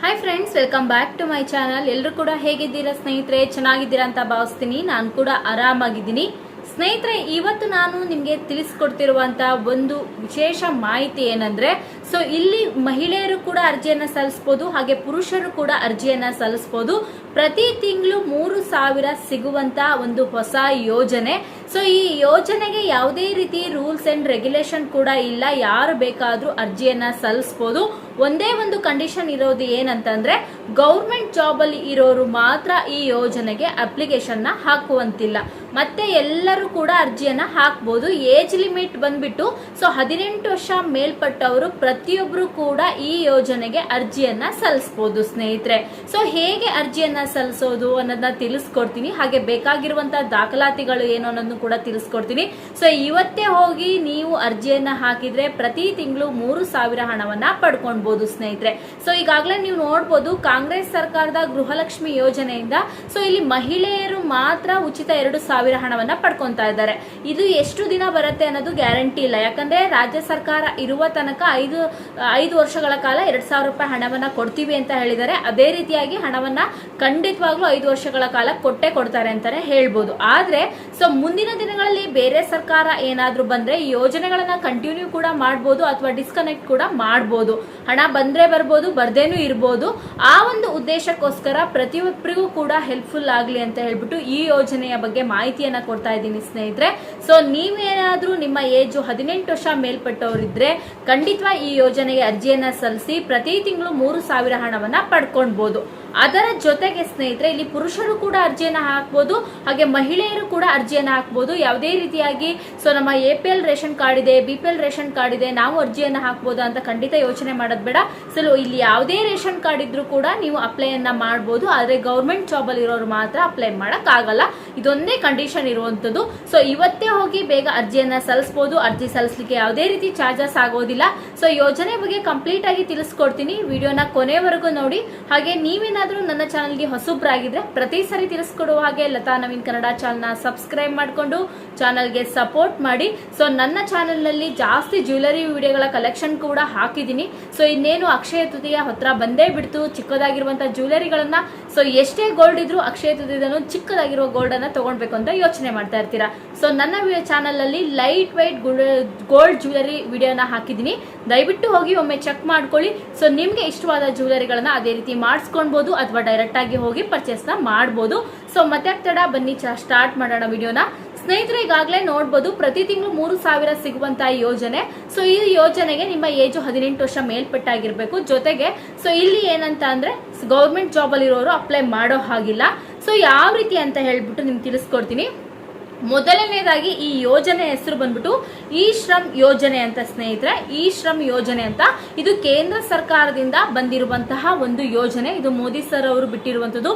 Hi friends welcome back to my channel ಎಲ್ಲರೂ ಕೂಡ ಹೇಗಿದ್ದೀರಾ ಸ್ನೇಹಿತರೆ? ಚೆನ್ನಾಗಿದ್ದೀರಾ ಅಂತ ಭಾವಿಸ್ತೀನಿ. ನಾನು ಕೂಡ ಆರಾಮಾಗಿದ್ದೀನಿ. ಸ್ನೇಹಿತರೆ, ಇವತ್ತು ನಾನು ನಿಮಗೆ ತಿಳಿಸ್ಕೊಡ್ತಿರುವಂತ ಒಂದು ವಿಶೇಷ ಮಾಹಿತಿ ಏನಂದ್ರೆ ಸೊ ಇಲ್ಲಿ ಮಹಿಳೆಯರು ಕೂಡ ಅರ್ಜಿಯನ್ನ ಸಲ್ಲಿಸಬಹುದು ಹಾಗೆ ಪುರುಷರು ಕೂಡ ಅರ್ಜಿಯನ್ನ ಸಲ್ಲಿಸಬಹುದು ಪ್ರತಿ ತಿಂಗಳು ಮೂರು ಸಾವಿರ ಸಿಗುವಂತ ಒಂದು ಹೊಸ ಯೋಜನೆ. ಸೊ ಈ ಯೋಜನೆಗೆ ಯಾವುದೇ ರೀತಿ ರೂಲ್ಸ್ ಅಂಡ್ ರೆಗ್ಯುಲೇಷನ್ ಕೂಡ ಇಲ್ಲ. ಯಾರು ಬೇಕಾದ್ರೂ ಅರ್ಜಿಯನ್ನ ಸಲ್ಲಿಸಬಹುದು ಒಂದೇ ಒಂದು ಕಂಡೀಷನ್ ಇರೋದು ಏನಂತಂದ್ರೆ ಗೌರ್ಮೆಂಟ್ ಜಾಬ್ ಅಲ್ಲಿ ಇರೋರು ಮಾತ್ರ ಈ ಯೋಜನೆಗೆ ಅಪ್ಲಿಕೇಶನ್ನ ಹಾಕುವಂತಿಲ್ಲ. ಮತ್ತೆ ಎಲ್ಲರೂ ಕೂಡ ಅರ್ಜಿಯನ್ನ ಹಾಕ್ಬೋದು. ಏಜ್ ಲಿಮಿಟ್ ಬಂದ್ಬಿಟ್ಟು ಸೊ ಹದಿನೆಂಟು ವರ್ಷ ಮೇಲ್ಪಟ್ಟವರು ಪ್ರತಿಯೊಬ್ರು ಕೂಡ ಈ ಯೋಜನೆಗೆ ಅರ್ಜಿಯನ್ನ ಸಲ್ಲಿಸಬಹುದು ಸ್ನೇಹಿತರೆ. ಸೊ ಹೇಗೆ ಅರ್ಜಿಯನ್ನ ಸಲ್ಲಿಸೋದು ಅನ್ನೋದನ್ನ ತಿಳಿಸ್ಕೊಡ್ತೀನಿ. ಹಾಗೆ ಬೇಕಾಗಿರುವಂತಹ ದಾಖಲಾತಿಗಳು ಏನು ಅನ್ನೋದನ್ನು ಕೂಡ ತಿಳಿಸ್ಕೊಡ್ತೀನಿ. ಸೊ ಇವತ್ತೇ ಹೋಗಿ ನೀವು ಅರ್ಜಿಯನ್ನ ಹಾಕಿದ್ರೆ ಪ್ರತಿ ತಿಂಗಳು ಮೂರು ಸಾವಿರ ಹಣವನ್ನ ಪಡ್ಕೊಳ್ಬಹುದು ಸ್ನೇಹಿತರೆ. ಸೊ ಈಗಾಗಲೇ ನೀವು ನೋಡ್ಬೋದು ಕಾಂಗ್ರೆಸ್ ಸರ್ಕಾರದ ಗೃಹಲಕ್ಷ್ಮಿ ಯೋಜನೆಯಿಂದ ಸೊ ಇಲ್ಲಿ ಮಹಿಳೆಯರು ಮಾತ್ರ ಉಚಿತ ಎರಡು ಸಾವಿರ ಹಣವನ್ನ ಪಡ್ಕೊಂತಾ ಇದ್ದಾರೆ. ಇದು ಎಷ್ಟು ದಿನ ಬರುತ್ತೆ ಅನ್ನೋದು ಗ್ಯಾರಂಟಿ ಇಲ್ಲ. ಯಾಕಂದ್ರೆ ರಾಜ್ಯ ಸರ್ಕಾರ ಇರುವ ತನಕ ಐದು ಐದು ವರ್ಷಗಳ ಕಾಲ ಎರಡ್ ಸಾವಿರ ರೂಪಾಯಿ ಹಣವನ್ನ ಕೊಡ್ತೀವಿ ಅಂತ ಹೇಳಿದ್ದಾರೆ. ಅದೇ ರೀತಿಯಾಗಿ ಹಣವನ್ನ ಖಂಡಿತವಾಗ್ಲೂ ಐದು ವರ್ಷಗಳ ಕಾಲ ಕೊಟ್ಟೆ ಕೊಡ್ತಾರೆ ಅಂತಾನೆ ಹೇಳ್ಬೋದು. ಆದ್ರೆ ಸೊ ಮುಂದಿನ ದಿನಗಳಲ್ಲಿ ಬೇರೆ ಸರ್ಕಾರ ಏನಾದ್ರೂ ಬಂದ್ರೆ ಈ ಯೋಜನೆಗಳನ್ನ ಕಂಟಿನ್ಯೂ ಕೂಡ ಮಾಡ್ಬೋದು ಅಥವಾ ಡಿಸ್ಕನೆಕ್ಟ್ ಕೂಡ ಮಾಡ್ಬೋದು. ಹಣ ಬಂದ್ರೆ ಬರ್ಬೋದು, ಬರ್ದೇನೂ ಇರ್ಬೋದು. ಆ ಒಂದು ಉದ್ದೇಶಕ್ಕೋಸ್ಕರ ಪ್ರತಿಯೊಬ್ಬರಿಗೂ ಕೂಡ ಹೆಲ್ಪ್ಫುಲ್ ಆಗಲಿ ಅಂತ ಹೇಳ್ಬಿಟ್ಟು ಈ ಯೋಜನೆಯ ಬಗ್ಗೆ ಮಾಹಿತಿಯನ್ನು ಕೊಡ್ತಾ ಇದ್ದೀನಿ ಸ್ನೇಹಿತರೆ. ಸೊ ನೀವೇನಾದರೂ ನಿಮ್ಮ ಏಜು ಹದಿನೆಂಟು ವರ್ಷ ಮೇಲ್ಪಟ್ಟವರಿದ್ರೆ ಖಂಡಿತವಾಗಿ ಈ ಯೋಜನೆಗೆ ಅರ್ಜಿಯನ್ನು ಸಲ್ಲಿಸಿ ಪ್ರತಿ ತಿಂಗಳು ಮೂರು ಸಾವಿರ ಹಣವನ್ನು ಪಡ್ಕೊಳ್ಬಹುದು ಅದರ ಜೊತೆಗೆ ಸ್ನೇಹಿತರೆ, ಇಲ್ಲಿ ಪುರುಷರು ಕೂಡ ಅರ್ಜಿಯನ್ನು ಹಾಕ್ಬೋದು, ಹಾಗೆ ಮಹಿಳೆಯರು ಕೂಡ ಅರ್ಜಿಯನ್ನು ಹಾಕ್ಬೋದು. ಯಾವುದೇ ರೀತಿಯಾಗಿ ಸೊ ನಮ್ಮ A P L ration card ಇದೆ B P L ration card ಇದೆ, ನಾವು ಅರ್ಜಿಯನ್ನು ಹಾಕ್ಬೋದು ಅಂತ ಖಂಡಿತ ಯೋಚನೆ ಮಾಡೋದು ಬೇಡ. ಸೊ ಇಲ್ಲಿ ಯಾವುದೇ ರೇಷನ್ ಕಾರ್ಡ್ ಇದ್ರೂ ಕೂಡ ನೀವು ಅಪ್ಲೈಯನ್ನು ಮಾಡ್ಬೋದು, ಆದರೆ ಗೌರ್ಮೆಂಟ್ ಜಾಬಲ್ಲಿ ಇರೋರು ಮಾತ್ರ ಅಪ್ಲೈ ಮಾಡೋಕ್ಕಾಗಲ್ಲ. ಇದೊಂದೇ ಕಂಡೀಷನ್ ಇರುವಂಥದ್ದು. ಸೊ ಇವತ್ತೇ ಹೋಗಿ ಬೇಗ ಅರ್ಜಿಯನ್ನು ಸಲ್ಲಿಸ್ಬೋದು. ಅರ್ಜಿ ಸಲ್ಲಿಸಲಿಕ್ಕೆ ಯಾವುದೇ ರೀತಿ ಚಾರ್ಜಸ್ ಆಗೋದಿಲ್ಲ. ಸೊ ಯೋಜನೆ ಬಗ್ಗೆ ಕಂಪ್ಲೀಟ್ ಆಗಿ ತಿಳಿಸ್ಕೊಡ್ತೀನಿ. ವಿಡಿಯೋನ ಕೊನೆವರೆಗೂ ನೋಡಿ. ಹಾಗೆ ನೀವೇನಾದ್ರೂ ನನ್ನ ಚಾನಲ್ಗೆ ಹೊಸಬ್ರಾಗಿದ್ರೆ ಪ್ರತಿ ಸರಿ ತಿಳಿಸ್ಕೊಡುವ ಹಾಗೆ ಲತಾ ನವೀನ್ ಕನ್ನಡ ಚಾನಲ್ನ ಸಬ್ಸ್ಕ್ರೈಬ್ ಮಾಡಿಕೊಂಡು ಚಾನಲ್ಗೆ ಸಪೋರ್ಟ್ ಮಾಡಿ. ಸೊ, ನನ್ನ ಚಾನಲ್ನಲ್ಲಿ ಜಾಸ್ತಿ ಜ್ಯುವೆಲರಿ ವಿಡಿಯೋಗಳ ಕಲೆಕ್ಷನ್ ಕೂಡ ಹಾಕಿದ್ದೀನಿ. ಸೊ, ಇನ್ನೇನು ಅಕ್ಷಯ ತೃತೀಯ ಹತ್ರ ಬಂದೇ ಬಿಡ್ತು. ಚಿಕ್ಕದಾಗಿರುವಂತ ಜ್ಯುವೆಲರಿಗಳನ್ನ ಸೊ, ಎಷ್ಟೇ ಗೋಲ್ಡ್ ಇದ್ರೂ ಅಕ್ಷಯ ತೃತೀಯದನ್ನು ಚಿಕ್ಕದಾಗಿರುವ ಗೋಲ್ಡ್ ಅನ್ನ ತಗೊಳ್ಬೇಕು ಅಂತ ಯೋಚನೆ ಮಾಡ್ತಾ ಇರ್ತೀರಾ? ಸೊ, ನನ್ನ ಚಾನಲ್ ಅಲ್ಲಿ ಲೈಟ್ ವೈಟ್ ಗೋಲ್ಡ್ ಜ್ಯುವೆಲರಿ ವಿಡಿಯೋನ ಹಾಕಿದ್ದೀನಿ. ದಯವಿಟ್ಟು ಹೋಗಿ ಒಮ್ಮೆ ಚೆಕ್ ಮಾಡ್ಕೊಳ್ಳಿ. ಸೊ, ನಿಮ್ಗೆ ಇಷ್ಟವಾದ ಜ್ಯುವೆಲರಿಗಳನ್ನ ಅದೇ ರೀತಿ ಮಾಡಿಸ್ಕೊಳ್ಬಹುದು ಅಥವಾ ಡೈರೆಕ್ಟ್ ಆಗಿ ಹೋಗಿ ಪರ್ಚೇಸ್ನ ಮಾಡ್ಬೋದು. ಸೊ ಮತ್ತೆ ತಡ ಬನ್ನಿ ಸ್ಟಾರ್ಟ್ ಮಾಡೋಣ ವಿಡಿಯೋನ. ಸ್ನೇಹಿತರೆ ಈಗಾಗಲೇ ನೋಡ್ಬೋದು, ಪ್ರತಿ ತಿಂಗಳು ಮೂರು ಸಾವಿರ ಸಿಗುವಂತ ಯೋಜನೆ. ಸೊ ಈ ಯೋಜನೆಗೆ ನಿಮ್ಮ ಏಜು ಹದಿನೆಂಟು ವರ್ಷ ಮೇಲ್ಪಟ್ಟಾಗಿರ್ಬೇಕು. ಜೊತೆಗೆ ಸೊ ಇಲ್ಲಿ ಏನಂತ ಅಂದ್ರೆ ಗೌರ್ಮೆಂಟ್ ಜಾಬ್ ಅಲ್ಲಿ ಇರೋರು ಅಪ್ಲೈ ಮಾಡೋ ಹಾಗಿಲ್ಲ. ಸೊ ಯಾವ ರೀತಿ ಅಂತ ಹೇಳ್ಬಿಟ್ಟು ನಿಮ್ಗೆ ತಿಳಿಸ್ಕೊಡ್ತೀನಿ. ಮೊದಲನೇದಾಗಿ ಈ ಯೋಜನೆ ಹೆಸರು ಬಂದ್ಬಿಟ್ಟು ಈ ಶ್ರಮ್ ಯೋಜನೆ ಅಂತ ಸ್ನೇಹಿತರೆ, ಈ ಶ್ರಮ್ ಯೋಜನೆ ಅಂತ ಇದು ಕೇಂದ್ರ ಸರ್ಕಾರದಿಂದ ಬಂದಿರುವಂತಹ ಒಂದು ಯೋಜನೆ. ಇದು ಮೋದಿ ಸರ್ ಅವರು ಬಿಟ್ಟಿರುವಂತದ್ದು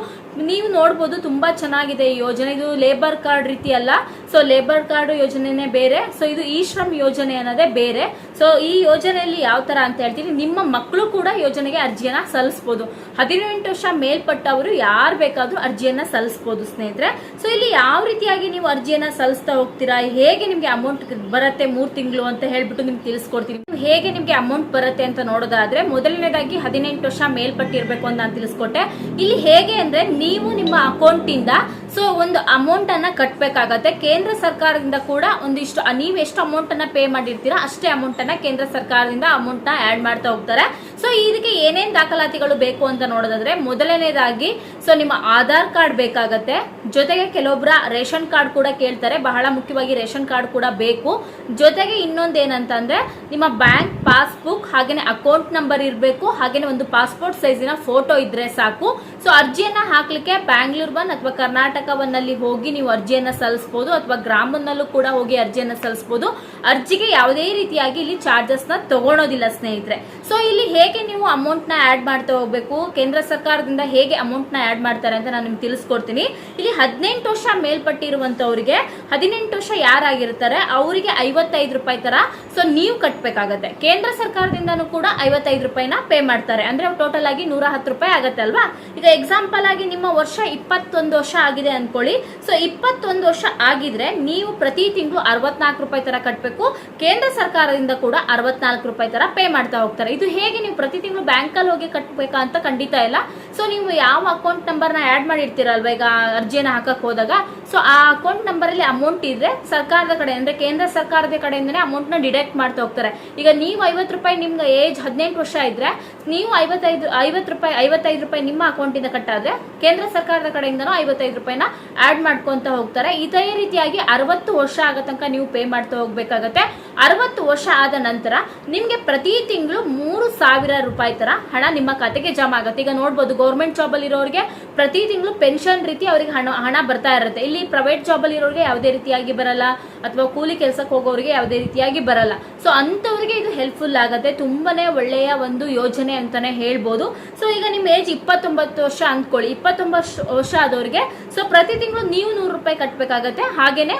ನೀವು ನೋಡ್ಬೋದು ತುಂಬಾ ಚೆನ್ನಾಗಿದೆ ಈ ಯೋಜನೆ. ಇದು ಲೇಬರ್ ಕಾರ್ಡ್ ರೀತಿ ಅಲ್ಲ. ಸೊ ಲೇಬರ್ ಕಾರ್ಡ್ ಯೋಜನೆನೇ ಬೇರೆ. ಸೊ ಇದು ಈ ಶ್ರಮ್ ಯೋಜನೆ ಅನ್ನೋದೇ ಬೇರೆ. ಸೊ ಈ ಯೋಜನೆಯಲ್ಲಿ ಯಾವ ತರ ಅಂತ ಹೇಳ್ತೀನಿ. ನಿಮ್ಮ ಮಕ್ಕಳು ಕೂಡ ಯೋಜನೆಗೆ ಅರ್ಜಿಯನ್ನ ಸಲ್ಲಿಸಬಹುದು ಹದಿನೆಂಟು ವರ್ಷ ಮೇಲ್ಪಟ್ಟವರು ಯಾರು ಬೇಕಾದ್ರೂ ಅರ್ಜಿಯನ್ನ ಸಲ್ಲಿಸಬಹುದು ಸ್ನೇಹಿತರೆ. ಸೊ ಇಲ್ಲಿ ಯಾವ ರೀತಿಯಾಗಿ ನೀವು ಅರ್ಜಿಯನ್ನ ಸಲ್ಲಿಸ್ತಾ ಹೋಗ್ತೀರಾ? ಹೇಗೆ ನಿಮ್ಗೆ ಅಮೌಂಟ್ ಬರುತ್ತೆ ಮೂರ್ ತಿಂಗಳು ಅಂತ ಹೇಳ್ಬಿಟ್ಟು ನಿಮ್ಗೆ ತಿಳಿಸ್ಕೊಡ್ತೀನಿ. ಹೇಗೆ ನಿಮ್ಗೆ ಅಮೌಂಟ್ ಬರುತ್ತೆ ಅಂತ ನೋಡೋದಾದ್ರೆ ಮೊದಲನೇದಾಗಿ ಹದಿನೆಂಟು ವರ್ಷ ಮೇಲ್ಪಟ್ಟಿರ್ಬೇಕು ಅಂತ ನಾನು ತಿಳಿಸ್ಕೊಟ್ಟೆ. ಇಲ್ಲಿ ಹೇಗೆ ಅಂದ್ರೆ ನೀವು ನಿಮ್ಮ ಅಕೌಂಟ್ ಇಂದ ಸೊ ಒಂದು ಅಮೌಂಟ್ ಅನ್ನ ಕಟ್ಬೇಕಾಗತ್ತೆ. ಕೇಂದ್ರ ಸರ್ಕಾರದಿಂದ ಕೂಡ ಒಂದಿಷ್ಟು, ನೀವು ಎಷ್ಟು ಅಮೌಂಟ್ ಅನ್ನ ಪೇ ಮಾಡಿರ್ತೀರಾ, ಅಷ್ಟೇ ಅಮೌಂಟ್ ಅನ್ನ ಕೇಂದ್ರ ಸರ್ಕಾರದಿಂದ ಅಮೌಂಟ್ನ ಆಡ್ ಮಾಡ್ತಾ ಹೋಗ್ತಾರೆ. ಸೊ ಇದಕ್ಕೆ ಏನೇನ್ ದಾಖಲಾತಿಗಳು ಬೇಕು ಅಂತ ನೋಡೋದಾದ್ರೆ, ಮೊದಲನೇದಾಗಿ ಸೊ ನಿಮ್ಮ ಆಧಾರ್ ಕಾರ್ಡ್ ಬೇಕಾಗತ್ತೆ. ಜೊತೆಗೆ ಕೆಲವೊಬ್ಬರ ರೇಷನ್ ಕಾರ್ಡ್ ಕೂಡ ಕೇಳ್ತಾರೆ. ಬಹಳ ಮುಖ್ಯವಾಗಿ ರೇಷನ್ ಕಾರ್ಡ್ ಕೂಡ ಬೇಕು. ಜೊತೆಗೆ ಇನ್ನೊಂದೇನಂತಂದ್ರೆ ನಿಮ್ಮ ಬ್ಯಾಂಕ್ ಪಾಸ್ಬುಕ್, ಹಾಗೇನೆ ಅಕೌಂಟ್ ನಂಬರ್ ಇರಬೇಕು. ಹಾಗೇನೆ ಒಂದು ಪಾಸ್ಪೋರ್ಟ್ ಸೈಜಿನ ಫೋಟೋ ಇದ್ರೆ ಸಾಕು. ಸೊ ಅರ್ಜಿಯನ್ನ ಹಾಕ್ಲಿಕ್ಕೆ ಬ್ಯಾಂಗ್ಳೂರ್ ಬನ್ ಅಥವಾ ಕರ್ನಾಟಕವನ್ನಲ್ಲಿ ಹೋಗಿ ನೀವು ಅರ್ಜಿಯನ್ನ ಸಲ್ಲಿಸ್ಬೋದು ಅಥವಾ ಗ್ರಾಮನಲ್ಲೂ ಕೂಡ ಹೋಗಿ ಅರ್ಜಿಯನ್ನ ಸಲ್ಲಿಸಬಹುದು ಅರ್ಜಿಗೆ ಯಾವುದೇ ರೀತಿಯಾಗಿ ಇಲ್ಲಿ ಚಾರ್ಜಸ್ನ ತಗೊಳೋದಿಲ್ಲ ಸ್ನೇಹಿತರೆ. ಸೊ ಇಲ್ಲಿ ಹೇಗೆ ನೀವು ಅಮೌಂಟ್ನ ಆಡ್ ಮಾಡ್ತಾ ಹೋಗ್ಬೇಕು? ಕೇಂದ್ರ ಸರ್ಕಾರದಿಂದ ಹೇಗೆ ಅಮೌಂಟ್ನ ಆಡ್ ಮಾಡ್ತಾರೆ ಅಂತ ನಾನು ನಿಮ್ಗೆ ತಿಳಿಸ್ಕೊಡ್ತೀನಿ. ಇಲ್ಲಿ ಹದಿನೆಂಟು ವರ್ಷ ಮೇಲ್ಪಟ್ಟಿರುವಂತವರಿಗೆ ಹದಿನೆಂಟು ವರ್ಷ ಯಾರಾಗಿರ್ತಾರೆ, ಅವರಿಗೆ ಐವತ್ತೈದು ರೂಪಾಯಿ ತರ ಸೊ ನೀವು ಕಟ್ಬೇಕಾಗತ್ತೆ. ಕೇಂದ್ರ ಸರ್ಕಾರದಿಂದನೂ ಕೂಡ ಐವತ್ತೈದು ರೂಪಾಯಿನ ಪೇ ಮಾಡ್ತಾರೆ. ಅಂದ್ರೆ ಟೋಟಲ್ ಆಗಿ ನೂರ ಹತ್ತು ರೂಪಾಯಿ ಆಗತ್ತೆ ಅಲ್ವಾ? ಈಗ ಎಕ್ಸಾಂಪಲ್ ಆಗಿ ನಿಮ್ಮ ವರ್ಷ ಇಪ್ಪತ್ತೊಂದು ವರ್ಷ ಆಗಿದೆ ಆಗಿದೆ ಅನ್ಕೊಳ್ಳಿ. ಸೊ ಇಪ್ಪತ್ತೊಂದು ವರ್ಷ ಆಗಿದ್ರೆ ನೀವು ಪ್ರತಿ ತಿಂಗಳು ಅರವತ್ನಾಲ್ಕು ರೂಪಾಯಿ ತರ ಕಟ್ಟಬೇಕು ಕೇಂದ್ರ ಸರ್ಕಾರದಿಂದ ಕೂಡ ಅರವತ್ನಾಲ್ಕು ರೂಪಾಯಿ ತರ ಪೇ ಮಾಡ್ತಾ ಹೋಗ್ತಾರೆ. ಇದು ಹೇಗೆ ನೀವು ಪ್ರತಿ ತಿಂಗಳು ಬ್ಯಾಂಕಲ್ಲಿ ಹೋಗಿ ಕಟ್ಟಬೇಕಾ ಅಂತ ಖಂಡಿತ ಇಲ್ಲ. ಸೊ ನೀವು ಯಾವ ಅಕೌಂಟ್ ನಂಬರ್ನ ಆ್ಯಡ್ ಮಾಡಿರ್ತೀರಲ್ವ? ಈಗ ಅರ್ಜಿಯನ್ನು ಹಾಕಕ್ಕೆ ಹೋದಾಗ. ಸೊ ಆ ಅಕೌಂಟ್ ನಂಬರಲ್ಲಿ ಅಮೌಂಟ್ ಇದ್ರೆ ಸರ್ಕಾರದ ಕಡೆ ಅಂದರೆ ಕೇಂದ್ರ ಸರ್ಕಾರದ ಕಡೆಯಿಂದನೇ ಅಮೌಂಟ್ನ ಡಿಡಕ್ಟ್ ಮಾಡ್ತಾ ಹೋಗ್ತಾರೆ. ಈಗ ನೀವು ಐವತ್ತು ರೂಪಾಯಿ ನಿಮ್ಗೆ ಏಜ್ ಹದಿನೆಂಟು ವರ್ಷ ಇದ್ರೆ, ನೀವು ಐವತ್ತೈದು, ಐವತ್ತು ರೂಪಾಯಿ, ಐವತ್ತೈದು ರೂಪಾಯಿ ನಿಮ್ಮ ಅಕೌಂಟಿಂದ ಕಟ್ಟಾದ್ರೆ ಕೇಂದ್ರ ಸರ್ಕಾರದ ಕಡೆಯಿಂದನೂ ಐವತ್ತೈದು ರೂಪಾಯಿನ ಆ್ಯಡ್ ಮಾಡ್ಕೊತಾ ಹೋಗ್ತಾರೆ. ಇದೇ ರೀತಿಯಾಗಿ ಅರವತ್ತು ವರ್ಷ ಆಗೋ ತನಕ ನೀವು ಪೇ ಮಾಡ್ತಾ ಹೋಗ್ಬೇಕಾಗತ್ತೆ. ಅರವತ್ತು ವರ್ಷ ಆದ ನಂತರ ನಿಮಗೆ ಪ್ರತಿ ತಿಂಗಳು ಮೂರು ಸಾವಿರ ರೂಪಾಯಿ ಥರ ಹಣ ನಿಮ್ಮ ಖಾತೆಗೆ ಜಮಾ ಆಗುತ್ತೆ. ಈಗ ನೋಡ್ಬೋದು ಗೌರ್ಮೆಂಟ್ ಜಾಬ್ ಅಲ್ಲಿ ಇರೋರಿಗೆ ಪ್ರತಿ ತಿಂಗಳು ಪೆನ್ಷನ್ ರೀತಿ ಅವರಿಗೆ ಹಣ ಹಣ ಬರ್ತಾ ಇರುತ್ತೆ. ಇಲ್ಲಿ ಪ್ರೈವೇಟ್ ಜಾಬ್ ಅಲ್ಲಿ ಇರೋರಿಗೆ ಯಾವುದೇ ರೀತಿಯಾಗಿ ಬರಲ್ಲ. ಅಥವಾ ಕೂಲಿ ಕೆಲಸಕ್ಕೆ ಹೋಗೋರಿಗೆ ಯಾವುದೇ ರೀತಿಯಾಗಿ ಬರಲ್ಲ. ಸೊ ಅಂತವ್ರಿಗೆ ಇದು ಹೆಲ್ಪ್ಫುಲ್ ಆಗುತ್ತೆ. ತುಂಬಾನೇ ಒಳ್ಳೆಯ ಒಂದು ಯೋಜನೆ ಅಂತಾನೆ ಹೇಳ್ಬೋದು. ಸೊ ಈಗ ನಿಮ್ಮ ಏಜ್ ಇಪ್ಪತ್ತೊಂಬತ್ತು ವರ್ಷ ಅಂದ್ಕೊಳ್ಳಿ. ಇಪ್ಪತ್ತೊಂಬತ್ತು ವರ್ಷ ಆದವ್ರಿಗೆ ಸೊ ಪ್ರತಿ ತಿಂಗಳು ನೀವು ನೂರು ರೂಪಾಯಿ ಕಟ್ಟಬೇಕಾಗತ್ತೆ ಹಾಗೇನೆ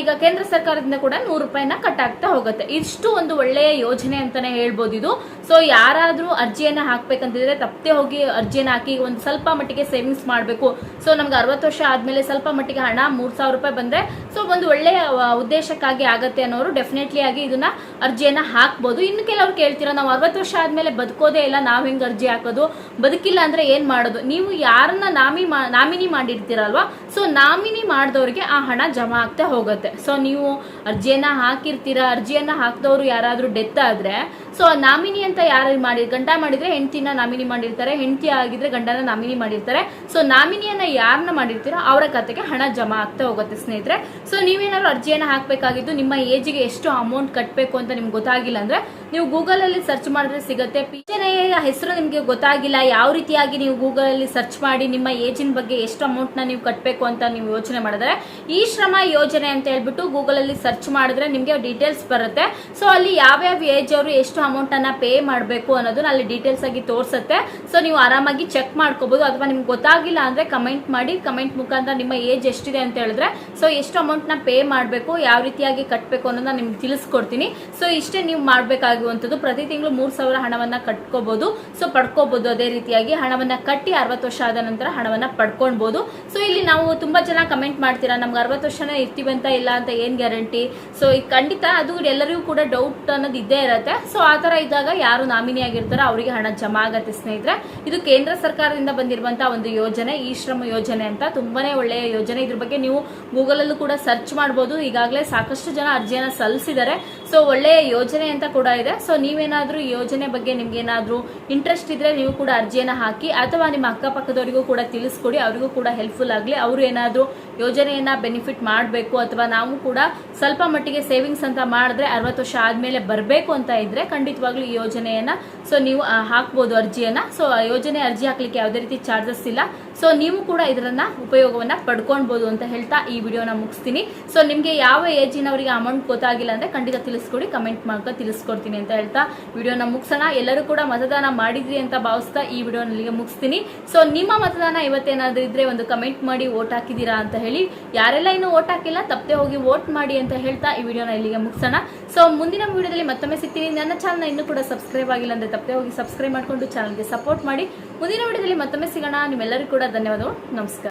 ಈಗ ಕೇಂದ್ರ ಸರ್ಕಾರದಿಂದ ಕೂಡ ನೂರು ರೂಪಾಯಿನ ಕಟ್ ಆಗ್ತಾ ಹೋಗುತ್ತೆ. ಇಷ್ಟು ಒಂದು ಒಳ್ಳೆಯ ಯೋಜನೆ ಅಂತಾನೆ ಹೇಳ್ಬೋದು ಇದು. ಸೊ ಯಾರಾದರೂ ಅರ್ಜಿಯನ್ನ ಹಾಕ್ಬೇಕಂತಿದ್ರೆ ತಪ್ಪದೆ ಹೋಗಿ ಅರ್ಜಿಯನ್ನ ಹಾಕಿ ಒಂದು ಸ್ವಲ್ಪ ಮಟ್ಟಿಗೆ ಸೇವಿಂಗ್ಸ್ ಮಾಡಬೇಕು. ಸೊ ನಮ್ಗೆ ಅರವತ್ತು ವರ್ಷ ಆದ್ಮೇಲೆ ಸ್ವಲ್ಪ ಮಟ್ಟಿಗೆ ಹಣ ಮೂರ್ ಸಾವಿರ ರೂಪಾಯಿ ಬಂದ್ರೆ ಸೊ ಒಂದು ಒಳ್ಳೆಯ ಉದ್ದೇಶಕ್ಕಾಗಿ ಆಗತ್ತೆ ಅನ್ನೋರು ಡೆಫಿನೆಟ್ಲಿ ಆಗಿ ಇದನ್ನ ಅರ್ಜಿಯನ್ನ ಹಾಕ್ಬೋದು. ಇನ್ನು ಕೆಲವ್ರು ಕೇಳ್ತೀರಾ, ನಾವು ಅರವತ್ತು ವರ್ಷ ಆದ್ಮೇಲೆ ಬದುಕೋದೇ ಇಲ್ಲ, ನಾವು ಹೆಂಗೆ ಅರ್ಜಿ ಹಾಕೋದು? ಬದುಕಿಲ್ಲ ಅಂದ್ರೆ ಏನು ಮಾಡೋದು? ನೀವು ಯಾರನ್ನ ನಾಮಿ ಮಾ- ನಾಮಿನಿ ಮಾಡಿರ್ತೀರಲ್ವಾ? ಸೊ ನಾಮಿನಿ ಮಾಡಿದವ್ರಿಗೆ ಆ ಹಣ ಜಮಾ ಆಗ್ತಾ ಹೋಗುತ್ತೆ. ಸೊ ನೀವು ಅರ್ಜಿಯನ್ನು ಹಾಕಿರ್ತೀರಾ, ಅರ್ಜಿಯನ್ನ ಹಾಕಿದವರು ಯಾರಾದರೂ ಡೆತ್ ಆದ್ರೆ ಸೊ ನಾಮಿನಿ ಅಂತ ಯಾರು ಮಾಡಿ ಗಂಡ ಮಾಡಿದ್ರೆ ಹೆಂಡತಿನ ನಾಮಿನಿ ಮಾಡಿರ್ತಾರೆ, ಹೆಂಡತಿ ಆಗಿದ್ರೆ ಗಂಡನ ನಾಮಿನಿ ಮಾಡಿರ್ತಾರೆ. ಸೊ ನಾಮಿನಿಯನ್ನ ಯಾರನ್ನ ಮಾಡಿರ್ತೀರೋ ಅವರ ಖಾತೆಗೆ ಹಣ ಜಮಾ ಆಗ್ತಾ ಹೋಗುತ್ತೆ ಸ್ನೇಹಿತರೆ. ಸೊ ನೀವೇನಾದ್ರು ಅರ್ಜಿಯನ್ನು ಹಾಕಬೇಕಾಗಿದ್ದು ನಿಮ್ಮ ಏಜ್ಗೆ ಎಷ್ಟು ಅಮೌಂಟ್ ಕಟ್ಟಬೇಕು ಅಂತ ನಿಮ್ಗೆ ಗೊತ್ತಾಗಿಲ್ಲ ಅಂದ್ರೆ ನೀವು ಗೂಗಲ್ ಅಲ್ಲಿ ಸರ್ಚ್ ಮಾಡಿದ್ರೆ ಸಿಗುತ್ತೆ. ಪಿಂಚಣಿಯ ಹೆಸರು ನಿಮಗೆ ಗೊತ್ತಾಗಿಲ್ಲ, ಯಾವ ರೀತಿಯಾಗಿ ನೀವು ಗೂಗಲ್ ಅಲ್ಲಿ ಸರ್ಚ್ ಮಾಡಿ ನಿಮ್ಮ ಏಜಿನ ಬಗ್ಗೆ ಎಷ್ಟು ಅಮೌಂಟ್ನ ನೀವು ಕಟ್ಟಬೇಕು ಅಂತ ನೀವು ಯೋಚನೆ ಮಾಡಿದ್ರೆ, ಈ ಶ್ರಮ ಯೋಜನೆ ಅಂತ ಹೇಳ್ಬಿಟ್ಟು ಗೂಗಲ್ ಅಲ್ಲಿ ಸರ್ಚ್ ಮಾಡಿದ್ರೆ ನಿಮಗೆ ಡೀಟೇಲ್ಸ್ ಬರುತ್ತೆ. ಸೊ ಅಲ್ಲಿ ಯಾವ್ಯಾವ ಏಜ್ ಅವರು ಎಷ್ಟು ಅಮೌಂಟ್ ಅನ್ನ ಪೇ ಮಾಡಬೇಕು ಅನ್ನೋದನ್ನ ಅಲ್ಲಿ ಡೀಟೇಲ್ಸ್ ಆಗಿ ತೋರಿಸುತ್ತೆ. ಸೊ ನೀವು ಆರಾಮಾಗಿ ಚೆಕ್ ಮಾಡ್ಕೋಬಹುದು ಅಥವಾ ನಿಮ್ಗೆ ಗೊತ್ತಾಗಿಲ್ಲ ಅಂದ್ರೆ ಕಮೆಂಟ್ ಮಾಡಿ ಕಮೆಂಟ್ ಮುಖಾಂತರ ನಿಮ್ಮ ಏಜ್ ಎಷ್ಟಿದೆ ಅಂತ ಹೇಳಿದ್ರೆ ಸೊ ಎಷ್ಟು ಅಮೌಂಟ್ನ ಪೇ ಮಾಡಬೇಕು, ಯಾವ ರೀತಿಯಾಗಿ ಕಟ್ಟಬೇಕು ಅನ್ನೋದನ್ನ ನಿಮ್ಗೆ ತಿಳಿಸ್ಕೊಡ್ತೀನಿ. ಸೊ ಇಷ್ಟೇ ನೀವು ಮಾಡಬೇಕಾಗಿರುವಂಥದ್ದು, ಪ್ರತಿ ತಿಂಗಳು ಮೂರು ಸಾವಿರ ಹಣವನ್ನ ಕಟ್ಕೋಬಹುದು ಸೊ ಪಡ್ಕೋಬಹುದು ಅದೇ ರೀತಿಯಾಗಿ. ಹಣವನ್ನ ಕಟ್ಟಿ ಅರವತ್ತು ವರ್ಷ ಆದ ನಂತರ ಹಣವನ್ನ ಪಡ್ಕೊಳ್ಬಹುದು ಸೊ ಇಲ್ಲಿ ನಾವು ತುಂಬಾ ಜನ ಕಮೆಂಟ್ ಮಾಡ್ತೀರಾ, ನಮ್ಗೆ ಅರವತ್ತು ವರ್ಷನೇ ಅಂತ ಇಲ್ಲ ಅಂತ ಏನ್ ಗ್ಯಾರಂಟಿ ಸೊ ಖಂಡಿತ ಅದು ಎಲ್ಲರಿಗೂ ಕೂಡ ಡೌಟ್ ಅನ್ನೋದು ಇದ್ದೇ ಇರುತ್ತೆ. ಸೊ ತರ ಇದ್ದಾಗ ಯಾರು ನಾಮಿನಿ ಆಗಿರ್ತಾರೋ ಅವರಿಗೆ ಹಣ ಜಮಾ ಆಗತ್ತೆ ಸ್ನೇಹಿತರೆ. ಇದು ಕೇಂದ್ರ ಸರ್ಕಾರದಿಂದ ಬಂದಿರುವಂತಹ ಒಂದು ಯೋಜನೆ, ಈ ಶ್ರಮ ಯೋಜನೆ ಅಂತ. ತುಂಬಾನೇ ಒಳ್ಳೆಯ ಯೋಜನೆ. ಇದ್ರ ಬಗ್ಗೆ ನೀವು ಗೂಗಲ್ ಅಲ್ಲೂ ಕೂಡ ಸರ್ಚ್ ಮಾಡಬಹುದು ಈಗಾಗಲೇ ಸಾಕಷ್ಟು ಜನ ಅರ್ಜಿಯನ್ನ ಸಲ್ಲಿಸಿದ್ದಾರೆ. ಸೊ ಒಳ್ಳೆಯ ಯೋಜನೆ ಅಂತ ಕೂಡ ಇದೆ. ಸೊ ನೀವೇನಾದ್ರೂ ಯೋಜನೆ ಬಗ್ಗೆ ನಿಮ್ಗೆ ಏನಾದ್ರೂ ಇಂಟ್ರೆಸ್ಟ್ ಇದ್ರೆ ನೀವು ಕೂಡ ಅರ್ಜಿಯನ್ನ ಹಾಕಿ, ಅಥವಾ ನಿಮ್ಮ ಅಕ್ಕಪಕ್ಕದವರಿಗೂ ಕೂಡ ತಿಳಿಸ್ಕೊಡಿ, ಅವರಿಗೂ ಕೂಡ ಹೆಲ್ಪ್ಫುಲ್ ಆಗಲಿ. ಅವರು ಏನಾದರೂ ಯೋಜನೆಯನ್ನ ಬೆನಿಫಿಟ್ ಮಾಡಬೇಕು, ಅಥವಾ ನಾವು ಕೂಡ ಸ್ವಲ್ಪ ಮಟ್ಟಿಗೆ ಸೇವಿಂಗ್ಸ್ ಅಂತ ಮಾಡಿದ್ರೆ ಅರವತ್ತು ವರ್ಷ ಆದ್ಮೇಲೆ ಬರಬೇಕು ಅಂತ ಇದ್ರೆ ಖಂಡಿತವಾಗ್ಲೂ ಈ ಯೋಜನೆಯನ್ನ ಸೊ ನೀವು ಹಾಕ್ಬೋದು ಅರ್ಜಿಯನ್ನ. ಸೊ ಯೋಜನೆ ಅರ್ಜಿ ಹಾಕ್ಲಿಕ್ಕೆ ಯಾವುದೇ ರೀತಿ ಚಾರ್ಜಸ್ ಇಲ್ಲ. ಸೊ ನೀವು ಕೂಡ ಇದರನ್ನ ಉಪಯೋಗವನ್ನ ಪಡ್ಕೊಳ್ಬಹುದು ಅಂತ ಹೇಳ್ತಾ ಈ ವಿಡಿಯೋನ ಮುಗಿಸ್ತೀನಿ. ಸೊ ನಿಮ್ಗೆ ಯಾವ ಏಜಿನವರಿಗೆ ಅಮೌಂಟ್ ಗೊತ್ತಾಗಿಲ್ಲ ಅಂದ್ರೆ ಖಂಡಿತ ತಿಳಿಸ್ಕೊಡಿ ಕಮೆಂಟ್ ಮಾಡ್ಕೊ ತಿಳಿಸ್ಕೊಡ್ತೀನಿ ಅಂತ ಹೇಳ್ತಾ ವಿಡಿಯೋನ ಮುಗಿಸೋಣ. ಎಲ್ಲರೂ ಕೂಡ ಮತದಾನ ಮಾಡಿದ್ರಿ ಅಂತ ಭಾವಿಸ್ತಾ ಈ ವಿಡಿಯೋನಲ್ಲಿಗೆ ಮುಗಿಸ್ತೀನಿ. ಸೊ ನಿಮ್ಮ ಮತದಾನ ಇವತ್ತೇನಾದ್ರೂ ಇದ್ರೆ ಒಂದು ಕಮೆಂಟ್ ಮಾಡಿ ವೋಟ್ ಹಾಕಿದೀರಾ ಅಂತ ಹೇಳಿ. ಯಾರೆಲ್ಲ ಇನ್ನೂ ವೋಟ್ ಹಾಕಿಲ್ಲ, ತಪ್ಪದೆ ಹೋಗಿ ವೋಟ್ ಮಾಡಿ ಅಂತ ಹೇಳ್ತಾ ಈ ವಿಡಿಯೋನ ಇಲ್ಲಿಗೆ ಮುಗಿಸೋಣ. ಸೊ ಮುಂದಿನ ವಿಡಿಯೋದಲ್ಲಿ ಮತ್ತೊಮ್ಮೆ ಸಿಗ್ತೀನಿ. ನನ್ನ ಚಾನಲ್ ಇನ್ನೂ ಕೂಡ ಸಬ್ಸ್ಕ್ರೈಬ್ ಆಗಿಲ್ಲ ಅಂದ್ರೆ ತಪ್ಪದೆ ಹೋಗಿ ಸಬ್ಸ್ಕ್ರೈಬ್ ಮಾಡ್ಕೊಂಡು ಚಾನಲ್ಗೆ ಸಪೋರ್ಟ್ ಮಾಡಿ. ಮುಂದಿನ ವಿಡಿಯೋದಲ್ಲಿ ಮತ್ತೊಮ್ಮೆ ಸಿಗೋಣ. ನಿಮ್ಮೆಲ್ಲರಿಗೂ ಕೂಡ ಧನ್ಯವಾದಗಳು. ನಮಸ್ಕಾರ.